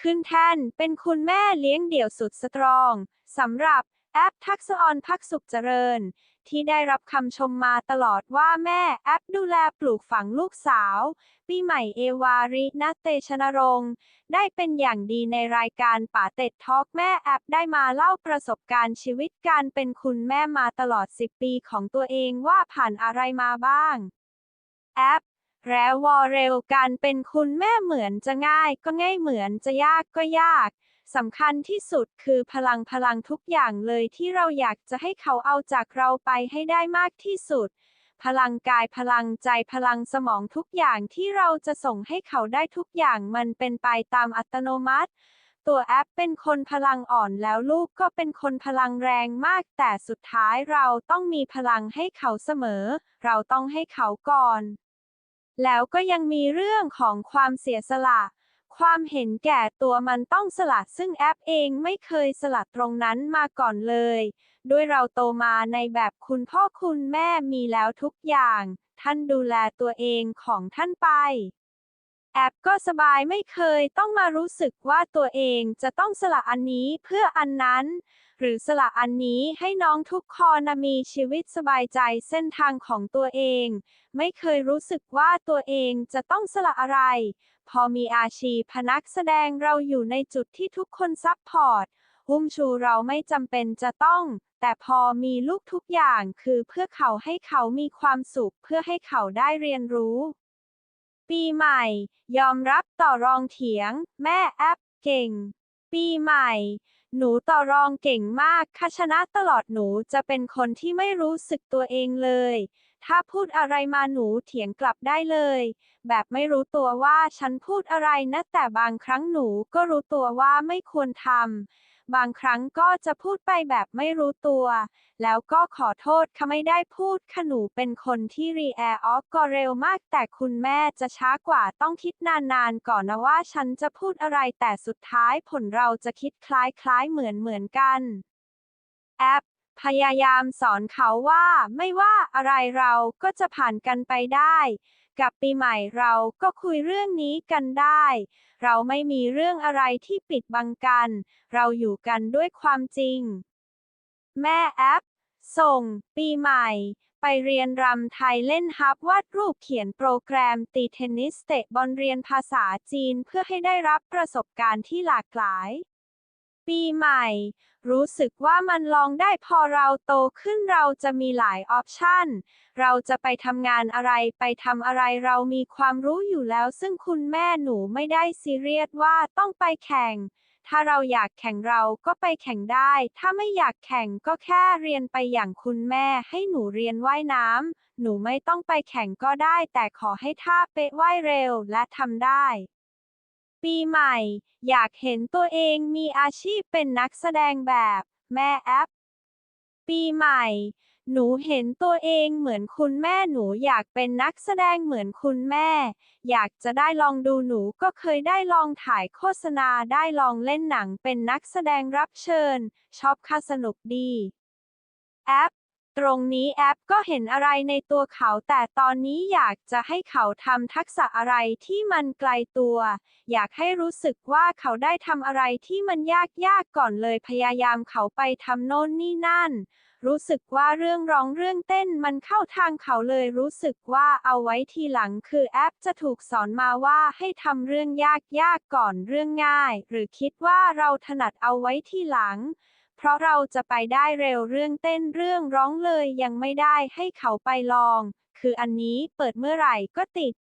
ขึ้นแท่น เป็นคุณแม่เลี้ยงเดี่ยวสุดสตรองสำหรับแอปทักษออนพักสุขเจริญ ที่ได้รับคำชมมาตลอดว่าแม่แอปดูแลปลูกฝังลูกสาว ปีใหม่เอวารินัตเตชนรงค์ได้เป็นอย่างดีในรายการป่าเต็ดทอกแม่แอปได้มาเล่าประสบการณ์ชีวิตการเป็นคุณแม่มาตลอด 10 ปีของตัวเองว่าผ่านอะไรมาบ้าง แอป แล้ววอเร็วการเป็นคุณแม่เหมือนจะง่ายก็ง่ายเหมือนจะยากก็ยาก สำคัญที่สุดคือพลังพลังทุกอย่างเลยที่เราอยากจะให้เขาเอาจากเราไปให้ได้มากที่สุด พลังกายพลังใจพลังสมองทุกอย่างที่เราจะส่งให้เขาได้ทุกอย่างมันเป็นไปตามอัตโนมัติ ตัวแอปเป็นคนพลังอ่อนแล้วลูกก็เป็นคนพลังแรงมาก แต่สุดท้ายเราต้องมีพลังให้เขาเสมอ เราต้องให้เขาก่อน แล้วก็ยังมีเรื่องของความเสียสละ ความเห็นแก่ตัวมันต้องสละซึ่งแอปเองไม่เคยสละตรงนั้นมาก่อนเลย ด้วยเราโตมาในแบบคุณพ่อคุณแม่มีแล้วทุกอย่าง ท่านดูแลตัวเองของท่านไป แอปก็สบายไม่เคยต้องมารู้สึกว่าตัวเองจะต้องสละอันนี้เพื่ออันนั้น หรือสละอันนี้ให้น้องทุกคนมีชีวิตสบายใจเส้นทางของตัวเอง ไม่เคยรู้สึกว่าตัวเองจะต้องสละอะไร พอมีอาชีพนักแสดงเราอยู่ในจุดที่ทุกคนซัพพอร์ตหุ้มชูเราไม่จำเป็นจะต้อง แต่พอมีลูกทุกอย่างคือเพื่อเขาให้เขามีความสุขเพื่อให้เขาได้เรียนรู้ ปีใหม่ ยอมรับต่อรองเถียง แม่แอปเก่ง ปีใหม่ หนูต่อรองเก่งมากค่ะชนะตลอดหนูจะเป็นคนที่ไม่รู้สึกตัวเองเลย ถ้าพูดอะไรมาหนูเถียงกลับได้เลย แบบไม่รู้ตัวว่าฉันพูดอะไรนะแต่บางครั้งหนูก็รู้ตัวว่าไม่ควรทำ บางครั้งก็จะพูดไปแบบไม่รู้ตัว แล้วก็ขอโทษค่ะไม่ได้พูดค่ะหนูเป็นคนที่รีแอร์ออกก็เร็วมาก แต่คุณแม่จะช้ากว่าต้องคิดนานๆก่อนนะว่าฉันจะพูดอะไรแต่สุดท้ายผลเราจะคิดคล้ายๆเหมือนเหมือนกันแอปพยายามสอนเขาว่าไม่ว่าอะไรเราก็จะผ่านกันไปได้ กับปีใหม่เราก็คุยเรื่องนี้กันได้ เราไม่มีเรื่องอะไรที่ปิดบังกัน เราอยู่กันด้วยความจริง แม่แอป ส่ง ปีใหม่ ไปเรียนรำไทยเล่นฮับวาดรูปเขียนโปรแกรม ตีเทนนิสเตะบอลเรียนภาษาจีนเพื่อให้ได้รับประสบการณ์ที่หลากหลาย ปีใหม่ รู้สึกว่ามันลองได้พอเราโตขึ้นเราจะมีหลายออปชันเราจะไปทำงานอะไรไปทำอะไรเรามีความรู้อยู่แล้ว ซึ่งคุณแม่หนูไม่ได้ซีเรียสว่าต้องไปแข่ง ถ้าเราอยากแข่งเราก็ไปแข่งได้ ถ้าไม่อยากแข่งก็แค่เรียนไปอย่างคุณแม่ ให้หนูเรียนว่ายน้ำหนูไม่ต้องไปแข่งก็ได้ แต่ขอให้ท่าเป๊ะว่ายเร็วและทำได้ ปีใหม่ อยากเห็นตัวเองมีอาชีพเป็นนักแสดงแบบ แม่แอป ปีใหม่ หนูเห็นตัวเองเหมือนคุณแม่หนูอยากเป็นนักแสดงเหมือนคุณแม่ อยากจะได้ลองดูหนูก็เคยได้ลองถ่ายโฆษณาได้ลองเล่นหนังเป็นนักแสดงรับเชิญ ชอบค่ะสนุกดี แอป ตรงนี้แอปก็เห็นอะไรในตัวเขา แต่ตอนนี้อยากจะให้เขาทำทักษะอะไรที่มันไกลตัว อยากให้รู้สึกว่าเขาได้ทำอะไรที่มันยากยากๆก่อนเลยพยายามเขาไปทำโน่นนี่นั่น รู้สึกว่าเรื่องร้องเรื่องเต้นมันเข้าทางเขาเลยรู้สึกว่าเอาไว้ทีหลังคือแอปจะถูกสอนมาว่าให้ทำเรื่องยากยากๆก่อนเรื่องง่าย หรือคิดว่าเราถนัดเอาไว้ทีหลัง เพราะเราจะไปได้เร็วเรื่องเต้นเรื่องร้องเลยยังไม่ได้ให้เขาไปลอง คืออันนี้เปิดเมื่อไหร่ก็ติด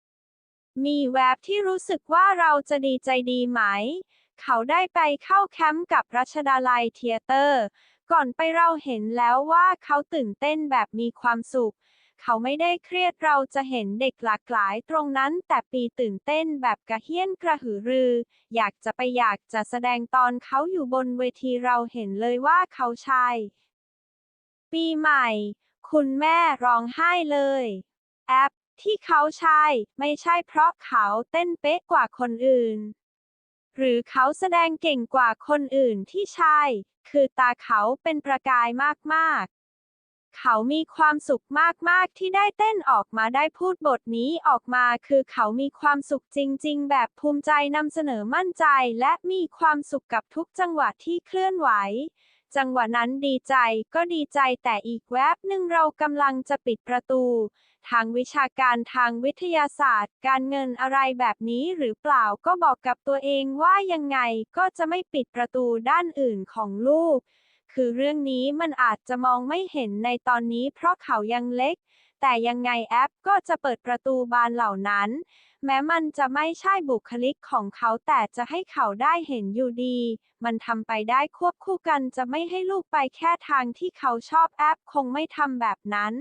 มีแวบที่รู้สึกว่าเราจะดีใจดีไหม เขาได้ไปเข้าแคมป์กับรัชดาลัยเทียเตอร์ ก่อนไปเราเห็นแล้วว่าเขาตื่นเต้นแบบมีความสุข เขาไม่ได้เครียดเราจะเห็นเด็กหลากหลายตรงนั้น แต่ปีตื่นเต้นแบบกระเฮี้ยนกระหือรือ อยากจะไปอยากจะแสดงตอนเขาอยู่บนเวทีเราเห็นเลยว่าเขาใช่ปีใหม่ คุณแม่ร้องไห้เลย แอปที่เขาใช่ไม่ใช่เพราะเขาเต้นเป๊ะกว่าคนอื่น หรือเขาแสดงเก่งกว่าคนอื่นที่ใช่ คือตาเขาเป็นประกายมากๆ เขามีความสุขมาก ๆ ที่ได้เต้นออกมาได้พูดบทนี้ออกมา คือเขามีความสุขจริง ๆ แบบภูมิใจนำเสนอมั่นใจ และมีความสุขกับทุกจังหวะที่เคลื่อนไหว จังหวะนั้นดีใจก็ดีใจแต่อีกแวบหนึ่งเรากำลังจะปิดประตู ทางวิชาการทางวิทยาศาสตร์ การเงินอะไรแบบนี้หรือเปล่าก็บอกกับตัวเองว่ายังไงก็จะไม่ปิดประตูด้านอื่นของลูก คือเรื่องนี้มันอาจจะมองไม่เห็นในตอนนี้เพราะเขายังเล็ก แต่ยังไงแอปก็จะเปิดประตูบานเหล่านั้น แม้มันจะไม่ใช่บุคลิกของเขาแต่จะให้เขาได้เห็นอยู่ดี มันทำไปได้ควบคู่กันจะไม่ให้ลูกไปแค่ทางที่เขาชอบแอปคงไม่ทำแบบนั้น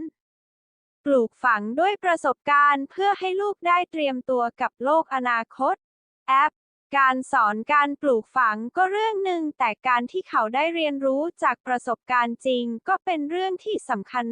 ปลูกฝังด้วยประสบการณ์เพื่อให้ลูกได้เตรียมตัวกับโลกอนาคต แอป การสอนการปลูกฝังก็เรื่องหนึ่งแต่การที่เขาได้เรียนรู้จากประสบการณ์จริง ก็เป็นเรื่องที่สำคัญ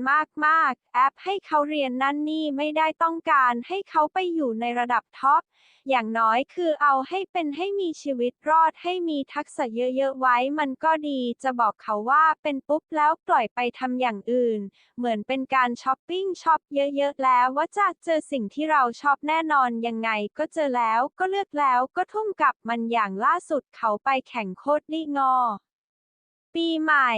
มากๆ แอปให้เขาเรียนนั่นนี่ไม่ได้ต้องการให้เขาไปอยู่ในระดับท็อปอย่างน้อยคือเอาให้เป็นให้มีชีวิตรอดให้มีทักษะเยอะๆไว้มันก็ดีจะบอกเขาว่าเป็นปุ๊บแล้วปล่อยไปทำอย่างอื่น เหมือนเป็นการช้อปปิ้งช็อปเยอะๆแล้วว่าจะเจอสิ่งที่เราชอบแน่นอนยังไงก็เจอแล้วก็เลือกแล้วก็ทุ่มกับมันอย่างล่าสุดเขาไปแข่งโคดลี่งอ ปีใหม่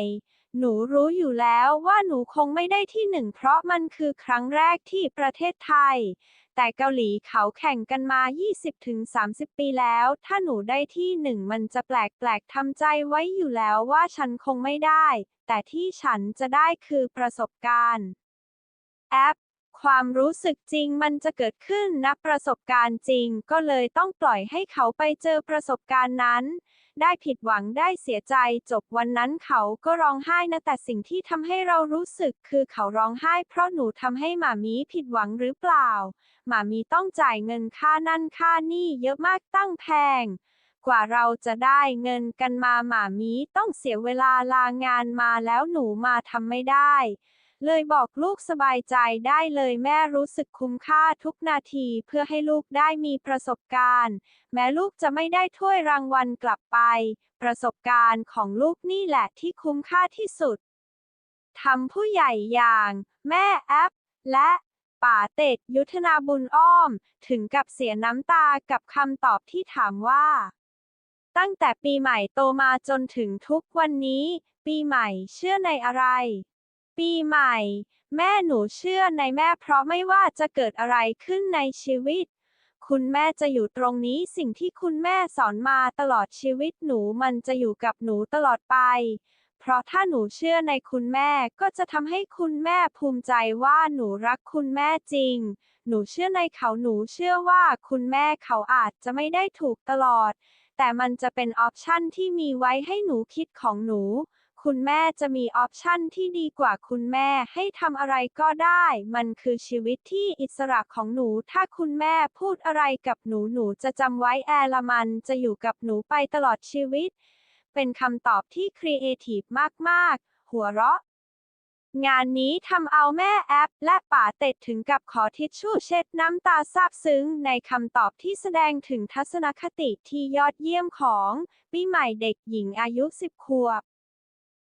หนูรู้อยู่แล้วว่าหนูคงไม่ได้ที่หนึ่งเพราะมันคือครั้งแรกที่ประเทศไทย แต่เกาหลีเขาแข่งกันมา 20-30 ปีแล้ว ถ้าหนูได้ที่หนึ่งมันจะแปลกๆทำใจไว้อยู่แล้วว่าฉันคงไม่ได้ แต่ที่ฉันจะได้คือประสบการณ์แอป ความรู้สึกจริงมันจะเกิดขึ้นนะประสบการณ์จริง ก็เลยต้องปล่อยให้เขาไปเจอประสบการณ์นั้น ได้ผิดหวังได้เสียใจจบวันนั้นเขาก็ร้องไห้นะแต่สิ่งที่ทำให้เรารู้สึกคือเขาร้องไห้เพราะหนูทำให้หมามีผิดหวังหรือเปล่า หมามีต้องจ่ายเงินค่านั่นค่านี่เยอะมากตั้งแพงกว่าเราจะได้เงินกันมาหมามีต้องเสียเวลาลางานมาแล้วหนูมาทำไม่ได้ เลยบอกลูกสบายใจได้เลยแม่รู้สึกคุ้มค่าทุกนาทีเพื่อให้ลูกได้มีประสบการณ์ แม้ลูกจะไม่ได้ถ้วยรางวัลกลับไป ประสบการณ์ของลูกนี่แหละที่คุ้มค่าที่สุดทำผู้ใหญ่อย่าง แม่แอป และป่าเต็ดยุทธนาบุญอ้อม ถึงกับเสียน้ำตากับคำตอบที่ถามว่า ตั้งแต่ปีใหม่โตมาจนถึงทุกวันนี้ ปีใหม่เชื่อในอะไร ปีใหม่ แม่หนูเชื่อในแม่เพราะไม่ว่าจะเกิดอะไรขึ้นในชีวิต คุณแม่จะอยู่ตรงนี้สิ่งที่คุณแม่สอนมาตลอดชีวิตหนูมันจะอยู่กับหนูตลอดไป เพราะถ้าหนูเชื่อในคุณแม่ก็จะทำให้คุณแม่ภูมิใจว่าหนูรักคุณแม่จริง หนูเชื่อในเขาหนูเชื่อว่าคุณแม่เขาอาจจะไม่ได้ถูกตลอด แต่มันจะเป็นออปชั่นที่มีไว้ให้หนูคิดของหนู คุณแม่จะมีออปชันที่ดีกว่าคุณแม่ให้ทำอะไรก็ได้ มันคือชีวิตที่อิสระของหนู ถ้าคุณแม่พูดอะไรกับหนูหนูจะจำไว้แอละมันจะอยู่กับหนูไปตลอดชีวิต เป็นคำตอบที่ครีเอทีฟมาก ๆ หัวเราะ งานนี้ทำเอาแม่แอปและป๋าเต็ดถึงกับขอทิชชู่เช็ดน้ำตาซาบซึ้ง ในคำตอบที่แสดงถึงทัศนคติที่ยอดเยี่ยมของปีใหม่เด็กหญิงอายุ 10 ขวบ